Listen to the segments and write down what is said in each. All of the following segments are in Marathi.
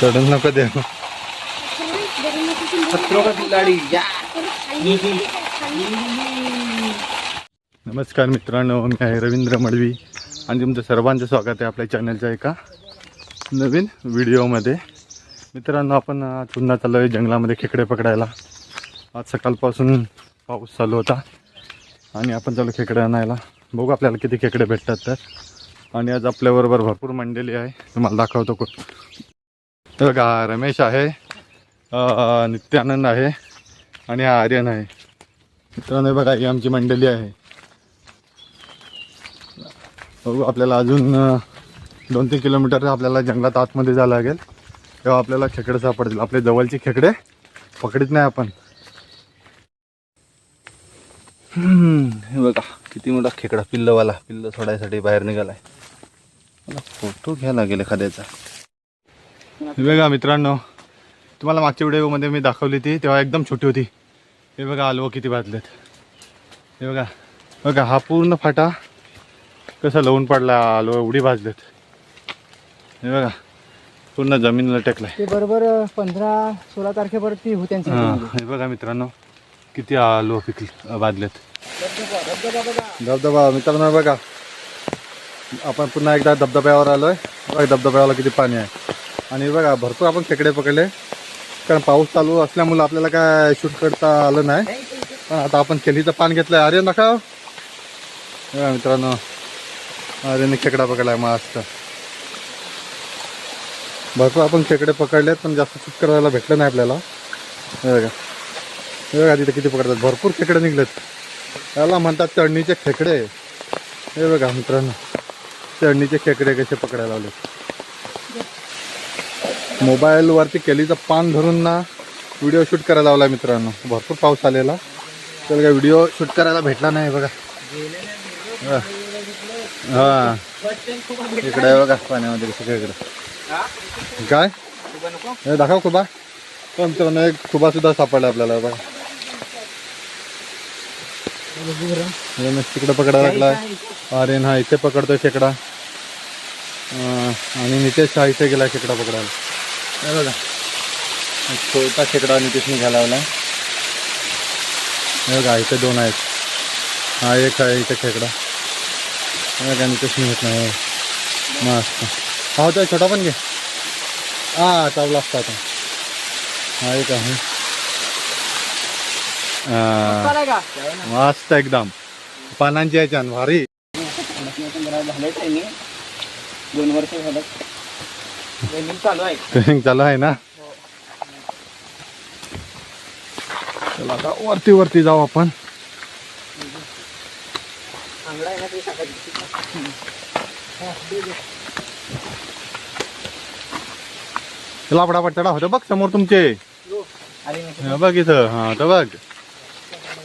चढून नको देऊ. नमस्कार मित्रांनो मी आहे रवींद्र मडवी आणि तुमचं सर्वांचं स्वागत आहे आपल्या चॅनलच्या एका नवीन व्हिडिओमध्ये मित्रांनो आपण पुन्हा चाललो आहे जंगलामध्ये खेकडे पकडायला. आज सकाळपासून पाऊस चालू होता. आणि आपण चालू खेकडे आणायला. बघू आपल्याला किती खेकडे भेटतात तर. आणि आज आपल्याबरोबर भरपूर मंडळी आहे. तुम्हाला दाखवतो कुठ तर बघा रमेश आहे नित्यानंद आहे आणि हा आर्यन आहे. मित्रांनो बघा ही आमची मंडळी आहे. बघू आपल्याला अजून दोन तीन किलोमीटर आपल्याला जंगलात आतमध्ये जावं लागेल. तेव्हा आपल्याला खेकडे सापडतील. आपले जवळचे खेकडे पकडीत नाही आपण. हे बघा किती मोठा खेकडा पिल्लवाला पिल्ल सोडायसाठी बाहेर निघालाय. मला फोटो घ्यायला लागेल एखाद्याचा. हे बघा मित्रांनो तुम्हाला मागच्या व्हिडिओमध्ये मी दाखवली ती तेव्हा एकदम छोटी होती. हे बघा आलवं किती भाजलेत हे बघा बघा हा पूर्ण फाटा कसा लावून पडला आलवं एवढी भाजलेत. हे बघा पूर्ण जमीनला टेकलाय ते बरोबर पंधरा सोळा तारखेपर्यंत हे बघा मित्रांनो किती आलू पिकले भाजलेत धबधबा मित्रांनो बघा. आपण पुन्हा एकदा धबधब्यावर आलोय. बघा धबधब्यावर किती पाणी आहे. आणि बघा भरपूर आपण खेकडे पकडले. कारण पाऊस चालू असल्यामुळे आपल्याला काय शूट करता आलं नाही. पण आता आपण केलीचं पान घेतलंय. अरे नका बघा मित्रांनो. अरे खेकडा पकडलाय मस्त. भरपूर आपण खेकडे पकडलेत पण जास्त शूट करायला भेटलं नाही आपल्याला. बघा. बघा तिथे किती पकडतात. भरपूर खेकडे निघलेत. त्याला म्हणतात चढणीचे खेकडे. हे बघा मित्रांनो. चढणीचे खेकडे कसे पकडायला लावले मोबाईलवरती केलीचं पान धरून ना व्हिडिओ शूट करायला लावला मित्रांनो. भरपूर पाऊस आलेला. चल काय व्हिडिओ शूट करायला भेटला नाही बघा. हां. इकडे बघा पाण्यामध्ये कसं इकडे. काय? दाखव खुबा. मित्रांनो एक खुबा सुद्धा सापडला आपल्याला बघा. तिकडे पकडायला लागलाय अरे हा इथे पकडतोय खेकडा नितेश हा इथे गेला खेकडा पकडायला. हे बघा. छोटा खेकडा नितेशने हे बघा, इथे दोन आहेत. हा एक आहे इथे खेकडा हे बघा, नितेशने घेत नाही मस्त. हा होता, छोटा पण घे. हा चावला हा एक हा. मस्त एकदम. पानांची याच्यान भारी दोन वर्ष झालं ट्रेनिंग चालू आहे ट्रेनिंग चालू आहे ना? चला आता वरती वरती जाऊ आपण. लापडापट चला चढा होतं बघ समोर तुमचे. बघ इथं. हा तर बघ अरे याच्यात पण आहे अरे. जा बघ. कुठं जायचं?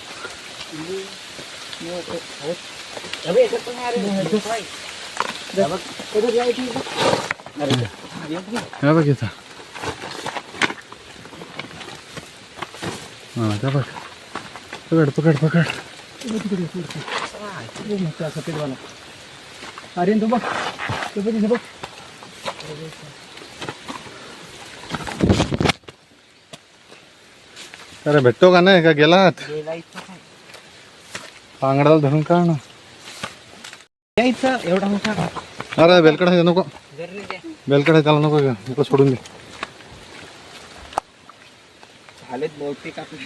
अरे हे बघ इथं हा तर बघ पकड पकड पकड मोठा सफेदवाला अरे तू बघ तू बघ इथे बघ अरे भेटतो का नाही का गेलात गेला इथं काय? पांगडाला धरून का ना. यायचं एवढा मोठा अरे बेलकडा आहे नको. बेलकडा आहे. त्याला नको नको सोडून दे. बहुतेक आपले?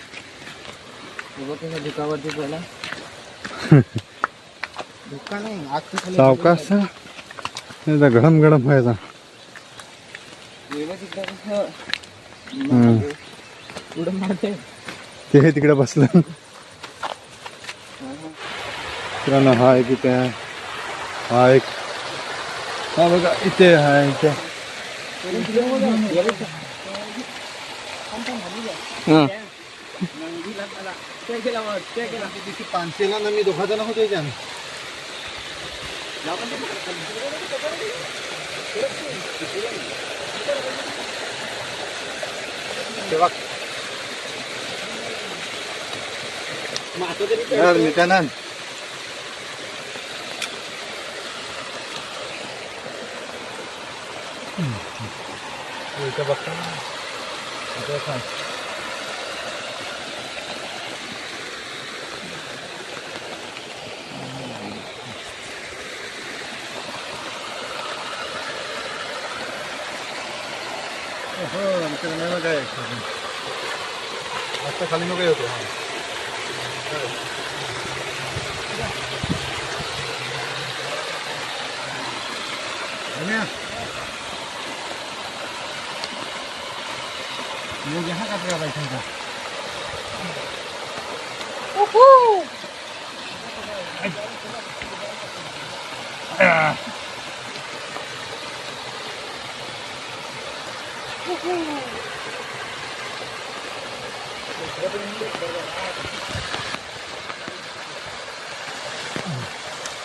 बघ कसं दुखावरती धुका नाही आग सावकाश. गरम गरम व्हायचा ते तिकडे बसलं. मित्रांनो हा एक इथे आहे हा? एक हा बघा इथे हा इथे. पानशेला ना मी दोघा जण होतो याच्यानं. मातो तरी यार नित्यानंद इथं बघता ना इथं सांग. हो आमच्याकडे नाही मग आहे आता खाली नको येतो हा रम्या, मग यहाँ का तेरा बैठा था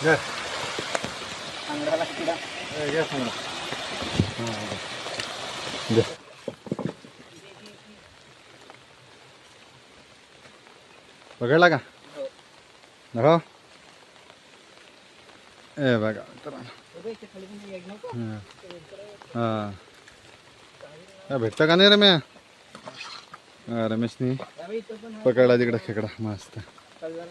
ये. अंगडाला किडा ए, ये सांगा. हा, पकडला का? दाखव ए बघा हां. काय भेटतं का नाही रम्या? रमेशनी पकडला तिकडं खेकडा मस्त. कलर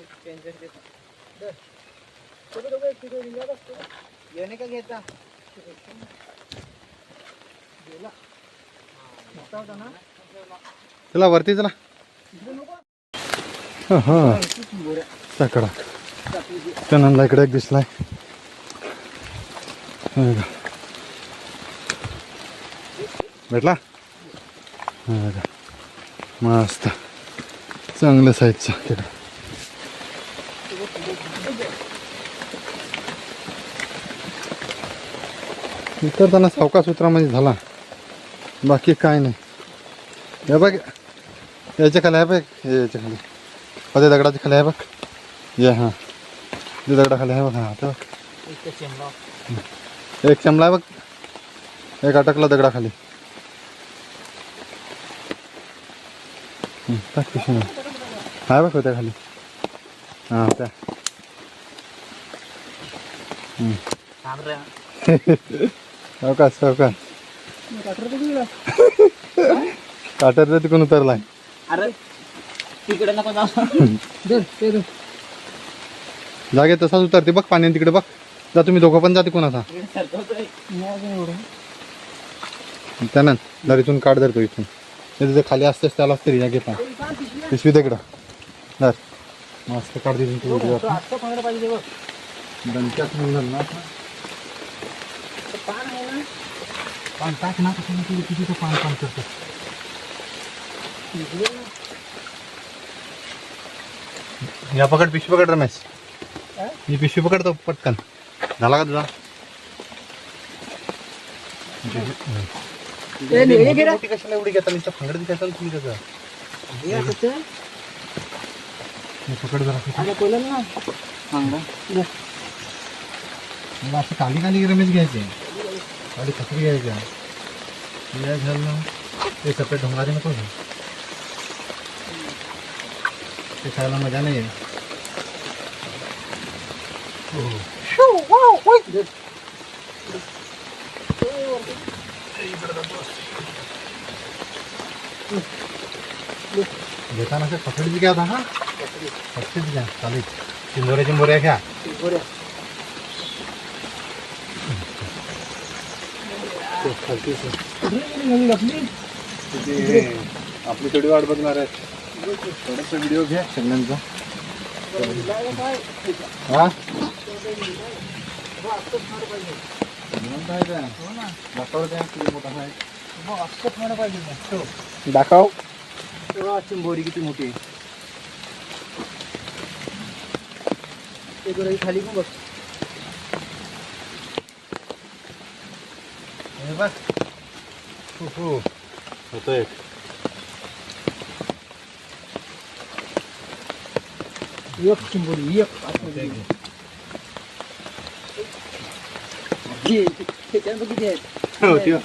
चला वरती चला. हां. तकडा त्यानंतर इकडे एक दिसलाय. भेटला? मस्त. चांगलं साईजचा खेकडा उतरताना सावका सूत्रामध्ये झाला. बाकी काय नाही. या बघ. याच्या खाली आहे बघ. याच्या खाली अरे दगडाच्या खाली आहे बघ ये हां ते दगडाखाली आहे बघ हां ते बघ. एक चमला आहे बघ एक अटकला दगडाखाली हं. आहे बघ होत्या खाली हां त्या हं. सावकाश सावकाश. काटर तिकडून उतरलाय अरे तिकडे नको जाऊ. जागे तसाच उतरते बघ पाण्यात तिकडे बघ. जा तुम्ही दोघं पण जा तिकडून आता. त्यानं इथून काढ धरतो इथून. तिथे खाली असतेच त्याला तरी या घेता. पिशवी तिकडं धर. मस्त काढ तिथून तू उडी वर. आत्ता पंधरा पाहिजे बघ. दणक्यात निघणार ना. पान टाक ना किती तो पान पान करतो इकडे ना. या पकड पिशवी पकड रमेश. काय? ही पिशवी पकडतो पटकन. झाला का तुझा? ए, निघे की रे? मोठी कशाला एवढी घेता? नुसतं फंगडीत घेता ना तुम्ही त्याचं. हे असं ते. हे पकड जरा. आता कोलन ना? सांगा दे. मग असं खाली खाली रमेश घ्यायचे. खाली खत्री घ्यायच्या. या झालं. ना ते सपरेट ढोंगारी नको ते खायला मजा नाही आहे. घेताना पकडीच घ्या आता हा. पकडीच घ्या चालेल. चिंबोऱ्या चिंबोऱ्या घ्या? आपली थोडी वाट बघणार आहे. थोडासा व्हिडिओ घ्या सगळ्यांचा काय? हा हो, ना. दाखव मोठा पाहिजे तेव्हा चिंबोरी किती मोठी आहे ते खाली पण बघ हे बघ हो, हो. होतो एक एक चिंबोरी एक किती आहेत होती हो.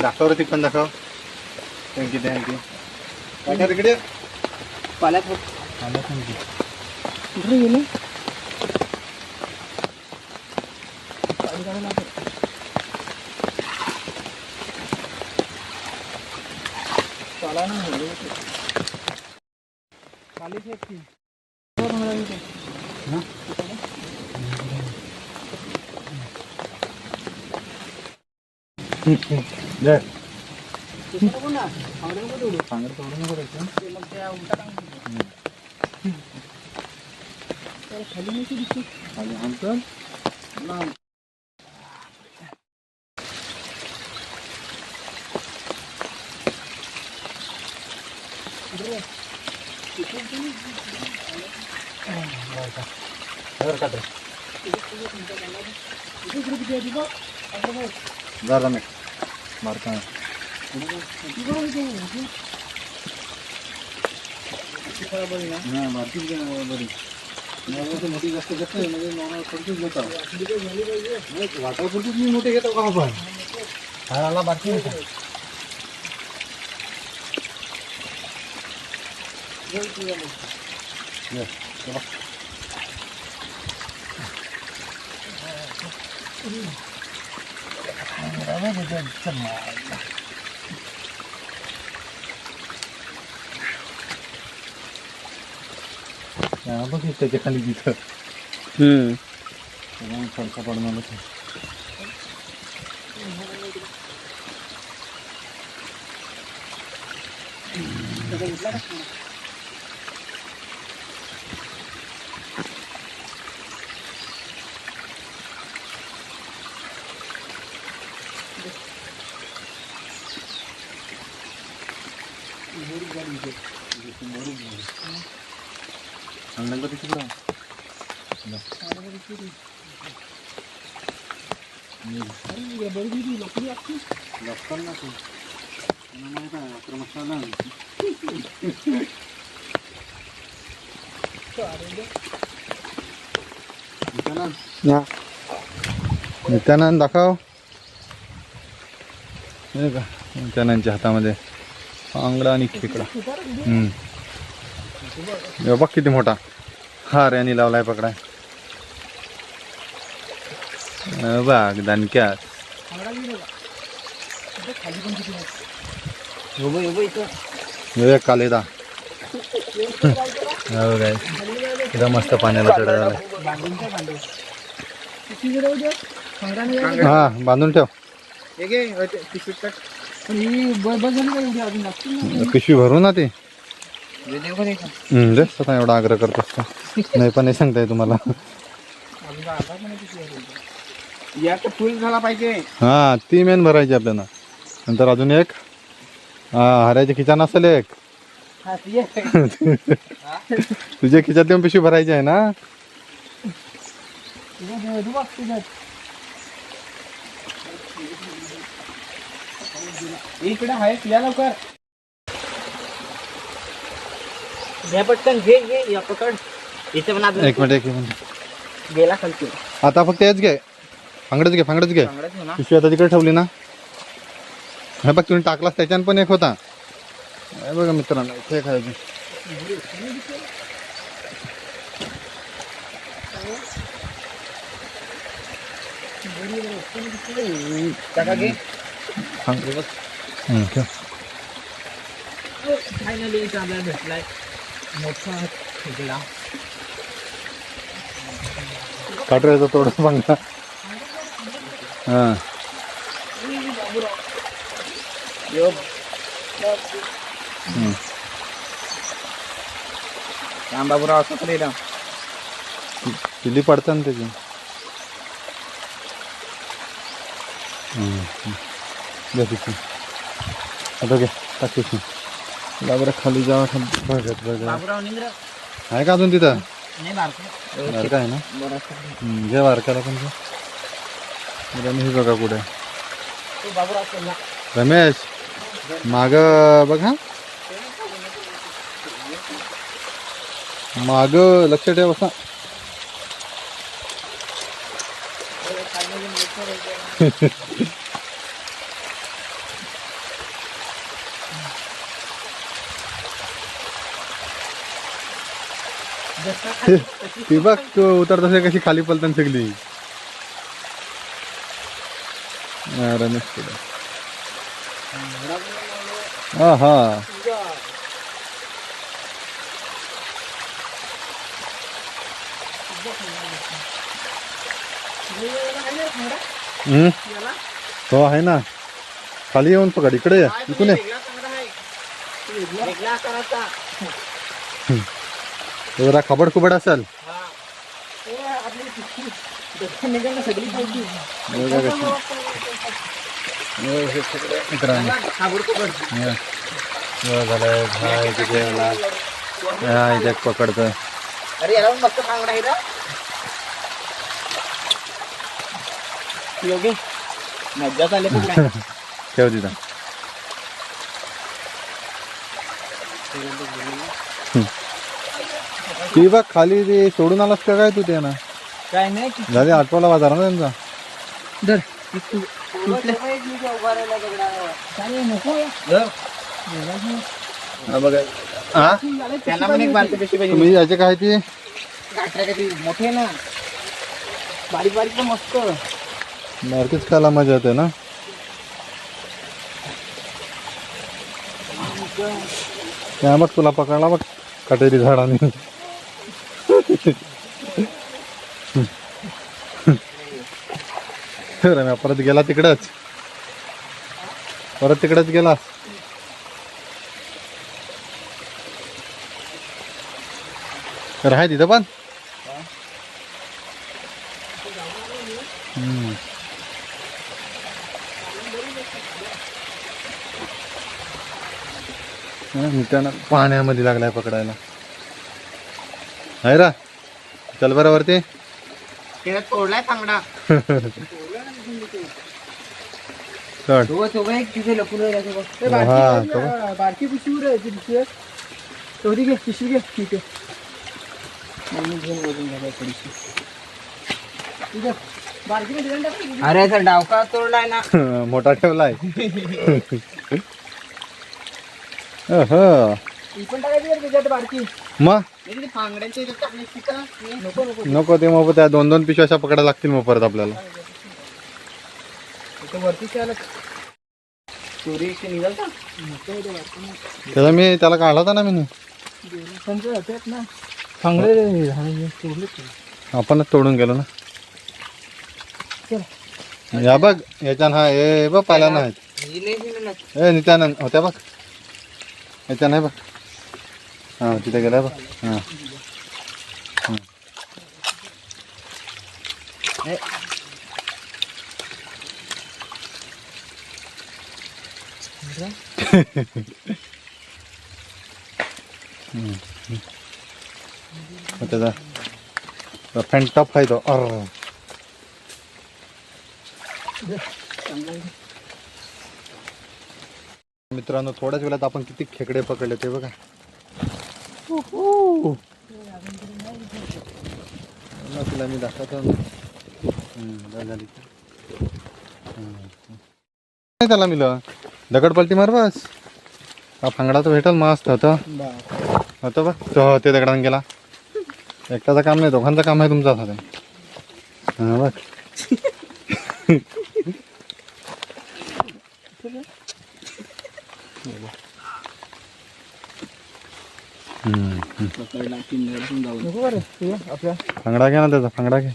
दाखव रे तिकडून दाखव थँक्यू थँक्यू काय तिकडे पाल्यात थँक्यू कुठे गेले. चाला ना हळू. खालीच आहेत की. वर मला इथे. तिथे नको ना. फावड्या नको तेवढं. ते मग त्या उलटा टांगून ठेव. नाही की दिसते. लांब. इकडे. तिथून तुम्ही- मोठे घेतो का आपण बाकी नाही का? हा, बघ हे त्याच्याखाली तिथं हम्म त्याच्यामुळे खर्च पडणारच आहे. आणलं का तिकडं लपकन ना तू तुला माहीत आहे आक्रमक नित्यानंद दाखव हे का नित्यानंदच्या हातामध्ये आंगडा आणि खेकडा हम्म. हे बघ मोटा। मोठा हार यांनी लावलाय पकडाय। बाग दानक्यात कालेदा हो मस्त पाण्याला चढा झाला हा बांधून पिशवी भरू ना ती. हम्म, स्वतः एवढा आग्रह करतोस का नाही पण नाही सांगताय तुम्हाला. फुल झाला पाहिजे. हा ती मेन भरायची आपल्याला. नंतर अजून एक. हा हऱ्याचे खिचान असेल एक. हा. तुझ्या खिच्यात देऊन पिशवी भरायची आहे ना. इकडे आहे या लवकर. घे पटकन घे घे या पकड. इथे पण अजून एक मिनिट एक मिनिट. गेला खालती. आता फक्त हेच घे. फांगडच घे फांगडच घे. चांगलाच आहे ना. पिशवी आता तिकडे ठेवली ना. हे बघ तुम्ही टाकलास त्याच्यानं पण एक होता. हे बघा मित्रांनो इथे एक आहे अजून. टाका घे. फांगडे बघ. हम्म, ठेव. फायनली आपल्याला भेटलाय. मोठा खेकडा काढ रे थोडं फांगडा हा यो हम्म. रामबाबूराव असं तरी ना किल्ली पडतं ना त्याची हम्म, हम्म. घे पिशवी. आता घे टाक पिशवी. तुला बरं खाली. जावा बघत. निंद्र. आहे का अजून तिथं? नाही बारकं. आहे ना? घे बारक्याला पण हे बघा कुठे रमेश माग बघ हा. माग लक्ष ठेव असा ती बघ तू उतर तसे कशी खाली पलतन अरे मस्त हा हा. हो आहे ना. खाली येऊन पकड इकडे ये इकडून ये वेगळा आकाराचा तो जरा खबड खुबड असेल ए, आपली पिशवी. दक्षिण निघाल ना सगळी पाहिजे बघा कशी. बघा कशी. मित्रांनो झालंय भाय किती वेळा हा इथे पकडतोय अरे याला पण मस्त बांगडा आहे ना योगे मज्जा चालली पण काय ठेव तिथं ती बघ खाली ते सोडून आलास का काय तू ते ना काय नाही. झाले आठवला बाजार ना त्यांचा. धर हा त्यांना पण एक बारकी पिशवी पाहिजे. तुम्ही याचे काय ती? मोठी ना. बारीक बारीक मस्त. मार्केट खायला मजा येते ना? त्या बघ तुला पकडला बघ कटेरी झाडाने. रम्या परत गेला तिकडच. परत तिकडच गेला. तर आहे तिथं पण? हम्म. मित्रांनो पाण्यामध्ये लागलाय पकडायला. आहे रा? चल बरं वरती. त्याला तोडलाय चांगला चढ दोघं दोघं एक तिथे लपून राहिलं बघ. ए, हा, बारकी तो अं, बारकी पिशवी रे ती आहे. तेवढी घे पिशवी घे ठीक आहे. मम्मी घेऊन वज़न घ्यायला थोडीशी. ठीक आहे. बारकी मध्ये देऊन टाक अरे सर डावका तोडलाय ना. मोठा ठेवलाय. अहं. मग? नको ते मग त्या दोन दोन पिशव्या अशा पकडायला लागतील मग परत आपल्याला त्याला मी त्याला काढला होता ना मी आपणच तोडून गेलो ना. या बघ याच्यानं हा हे बघ पाहिला नाही ही ए नित्यानंद होत्या बघ. याच्या नाही बघ. हा तिथे गेला बघा हा. मग त्याचा फॅन्टॉप आहे तो. अर. मित्रांनो थोड्याच वेळात आपण किती खेकडे पकडले ते बघा. ना तुला मी दाखवतो नाही त्याला मिल दगड पलटी मार बस. हा फांगडा तर भेटल मस्त होतं. होतं बघ तो ते दगडान गेला. एकट्याचं काम नाही दोघांचं काम आहे तुमचं असं ते. हा बघ हम्म, हम्म. नको बरं तुझं आपल्या फांगडा घ्या ना त्याचा फांगडा घे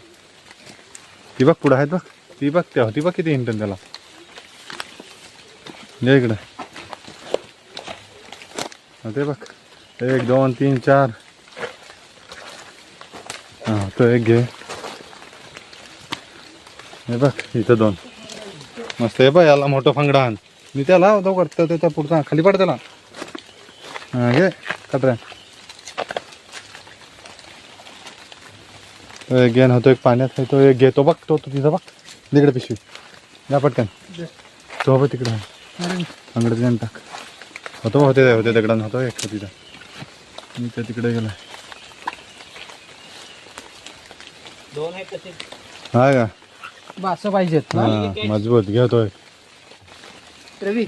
ती बघ पुढं आहेत बघ. ती बघ त्या ती बघ किती इंटन त्याला. दे इकडे. ते बघ. एक दोन तीन चार. हा तो एक घे. हे बघ इथं दोन. मस्त हे बघ याला मोठं फांगडा आण. मी त्याला तो करतो त्याचा पुढचा खाली पड त्याला. हा घे कटऱ्या तो एक गेन होतो एक पाण्यात. आहे तो एक घेतो बघ तो तो तिथं बघ. तिकडे पिशवी. या पटकन. तो बघ तिकडे. अंगडत गेन टाक. होतो होते होते दगडान होतो एक तिथं. मी त्या तिकडे गेला. दोन आहेत तसे. हा का? बास पाहिजेत. हा मजबूत. घेतोय रवी.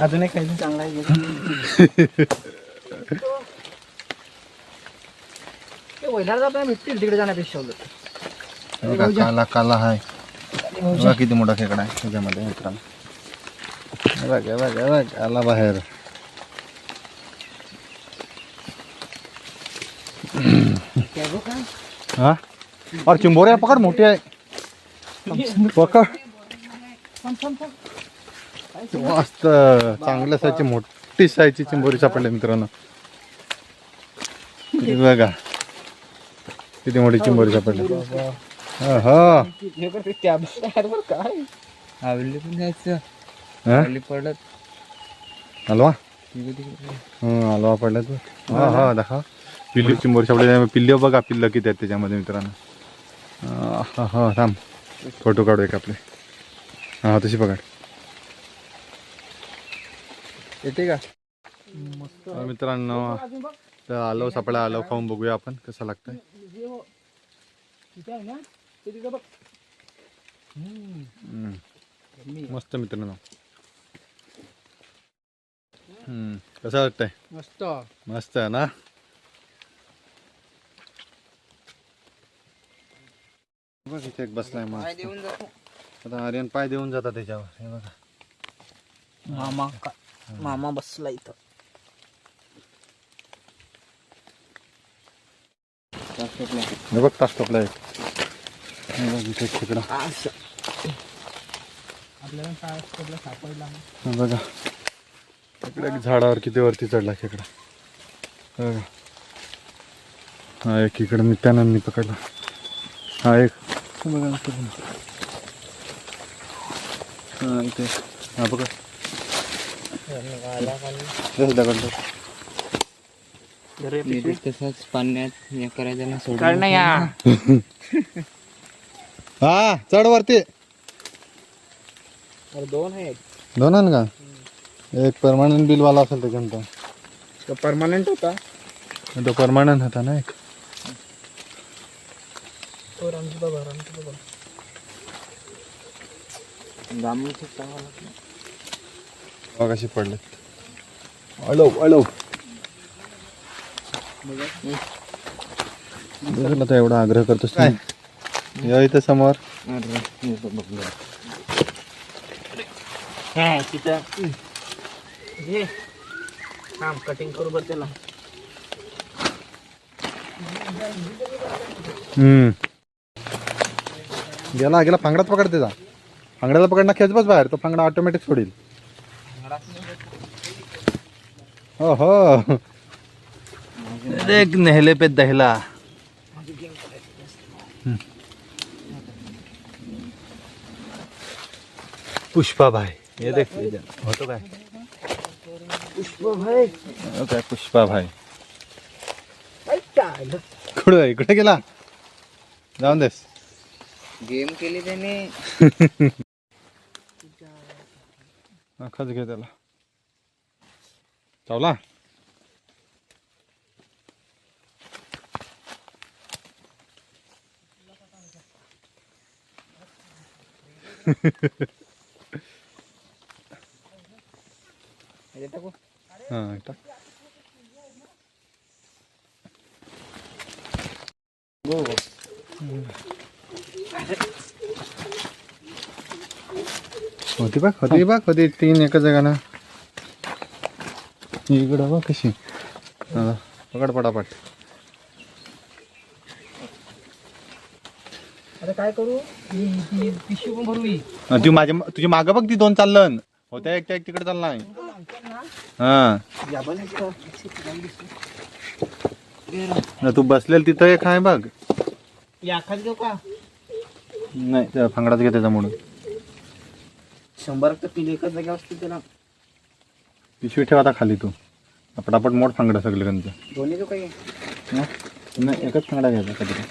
अजून एक काही चांगला आहे. पहिल्यांदा आपल्याला भेटतील तिकडे जाण्यापेक्षा उलट. हे बघा, काला काला आहे बघा किती मोठा खेकडा आहे त्याच्यामध्ये मित्रांनो हे बघ हे बघ हे बघ आला बाहेर? हा और चिंबोरे पकड मोठी आहे पकड. मस्त चांगल्या साईजची मोठी साईजची चिंबोरी सापडली मित्रांनो हे बघा किती मोठी चिंबोरी सापडली. हो करते त्या बाहेर बरं काय आवडली पण जायचं. आवडली पडत. हलवा? हं, पडला तू. हा हा दाखवा. पिल्ली चिंबोरी सापडली. पिल्ले बघा पिल्लं किती आहेत त्याच्यामध्ये मित्रांनो. हा हा थांब. फोटो काढू एक आपले. हा तशी पकड. येते का? तर मित्रांनो तर आलो सापळा आलो खाऊन बघूया आपण कसं लागतंय. तिथे आहे ना ते तिथं बघ हम्म. मस्त मित्रांनो हम्म. कसं वाटतंय मस्त मस्त आहे ना बघ इथे एक बसलाय काय मस्त देऊन जातो आता आर्यन पाय देऊन जातात त्याच्यावर हे बघा मामा का मामा बसला इथं हे बघ तास टोपला एक बघ खेकडा. बघा. इकडे एक झाडावर किती वरती चढला खेकडा. बघा. हा एक इकडे नित्यानंदनी पकडला. हा एक. बघा हा इथे. हा बघा. दगड तसंच पाण्यात हे करायचं सोडून या. हा चढ वरती. अरे दोन आहेत. दोन का? एक परमानंट बिलवाला असेल त्याच्यानंतर. तो परमानंट होता? तो परमानंट होता ना एक. तो रामजी बाबा रामजी बाबा जांभूळ खूप चांगला लागला. बघा कशी पडले अळव अळव तर एवढा आग्रह करतोस काय? या इथं समोर. बघ, बघ, बघ. कटिंग करू बरं त्याला. गेला गेला फांगडात पकड त्याचा. फांगड्याला पकडणार खेच बस बाहेर तो फांगडा ऑटोमॅटिक सोडील. हो हो एक नेहले पे दहला। पुष्पा भाई ये देख होतो काय? पुष्प भाई। हो काय पुष्पा भाई। कुठं इकडे गेला? जाऊन देस. गेम केली त्याने. खच घे त्याला. चावला? टाकू हा टाक होती बघ होती बघ होती तीन एका जगाना इकडं बघ कशी पकड पटापट काय करू? पिशवी पण भरू ही ती माझ्या तुझी मागं बघ ती दोन चाललं. होत्या एकट्या एक तिकडे चाललाय हा. ना तू बसलेल तिथं एक आहे बघ. या खाली का? नाही त्या फांगडाच घे त्याचा म्हणून. शंभर तर पिले एकच जागा असते त्याला. पिशवी ठेव आता खाली तू. पटापट मोठ फांगडा सगळे कंच दोन्ही देऊ काही नाही एकच फांगडा घ्यायचा कधी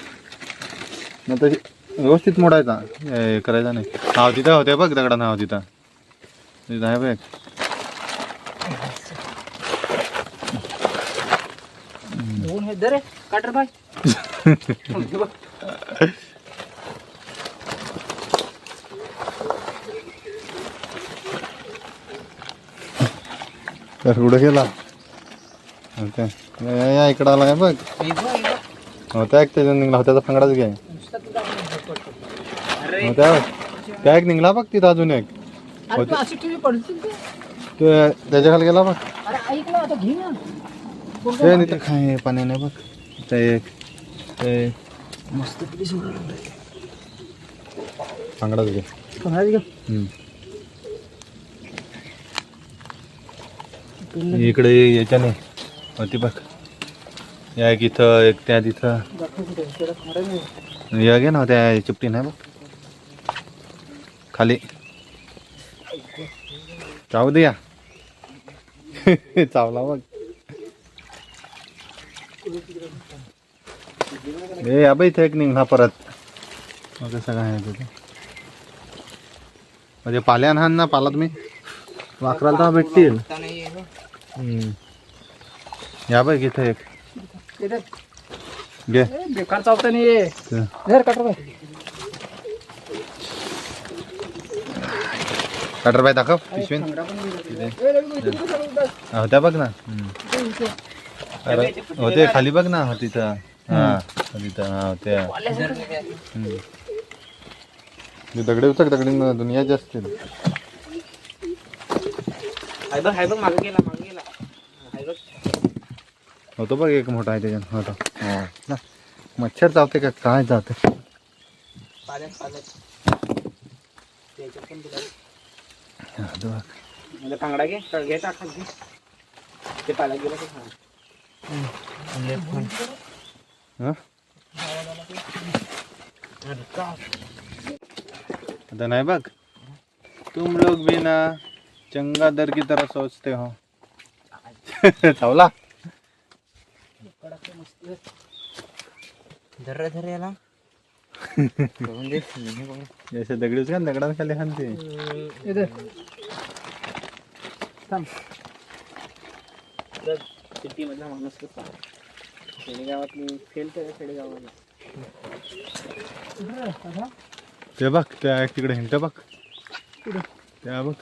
नंतर व्यवस्थित मोडायचा. हे करायचा नाही. नाव तिथं होते बघ दगडा नाव तिथं. तिथं आहे बघ. दोन आहेत दरे काटर भाई तर पुढे गेला? इकडं आला बघ. होता एक त्याच्या निघला. होत्याचा फंगडाच घे. नुसता तुझा होत्या त्या एक निघला बघ तिथं अजून एक. अरे तू अशी टीव्ही पडशील ते ते त्याच्याखाली गेला बघ. अरे ऐक ना आता घे ना. कोण ते नाही तर काय पाणी नाही बघ. ते एक ते मस्त किती कोणाला हम्म. इकडे याच्याने. होती बघ. या एक इथं एक त्या तिथं. दाखव कुठे त्याला खरं नाही. या घे ना त्या चिपटी नाही बघ. खाली. चावू दे या. चावला बघ. ए अबे इथे एक निघा परत. मग कसं काय आहे तिथे. म्हणजे पाल्या ना ना पाला तुम्ही वाकराला तर भेटतील. या बघ इथे एक. घे. बेकार चावता नाही आहे. ते. धर कटर बाय दाखव पिशवीन. होत्या बघ ना. होते खाली बघ ना तिथं. हा तिथं हा होत्या दगडे उचक दगडी दुनिया जास्त होतो बघ एक मोठा आहे त्याच्यात होता. हा. ना. मच्छर चावते का? काय चावते कांगडा घे का- घे टाका घे ते पाण्यात गेलं हा? आता नाही बघ. तुम लोग भी ना चंगा दर की तरह सोचते हो. चावला धर धर याला. जैसे दगडी उचका ना, दगडात खाली हाणते इथे थांब. सिटी मधला माणूस कसा खेडेगावात मी फेल तर खेडेगावाला ते बघ त्या तिकडे हिंट बघ. त्या बघ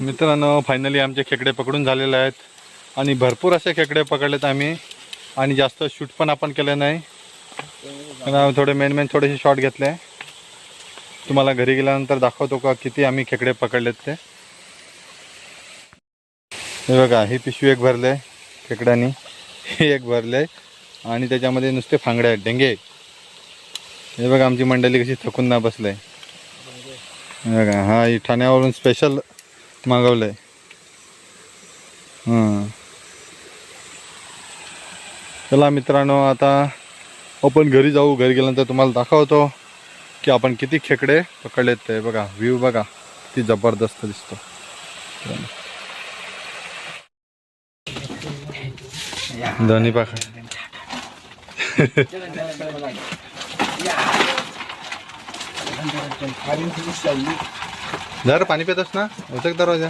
मित्रांनो फायनली आमचे खेकडे पकडून झालेले आहेत. आणि भरपूर असे खेकडे पकडलेत आम्ही. आणि जास्त शूट पण आपण केलं नाही. आम्ही थोडे मेन मेन थोडेसे शॉट घेतले. तुम्हाला घरी गेल्यानंतर दाखवतो का किती आम्ही खेकडे पकडलेत ते. हे बघा ही पिशवी एक भरले खेकड्यानी. हे एक भरले आणि त्याच्यामध्ये नुसते फांगडे आहेत डेंगे. हे बघा आमची मंडळी कशी थकून ना बसले. हे बघा हा ही ठाण्यावरून स्पेशल मागवलंय. हां. चला मित्रांनो आता आपण घरी जाऊ घरी गेल्यानंतर तुम्हाला दाखवतो की आपण किती खेकडे पकडलेत ते. बघा व्ह्यू बघा. किती जबरदस्त दिसतो. धनी पाकड जर पाणी पितस ना? उचक दरवाजा.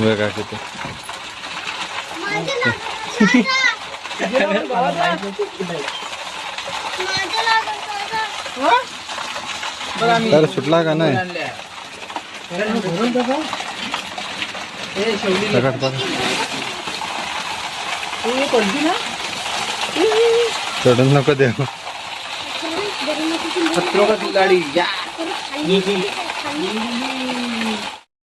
बघा किती. तर सुटला का नाही। चढून नको देऊ गाडी या।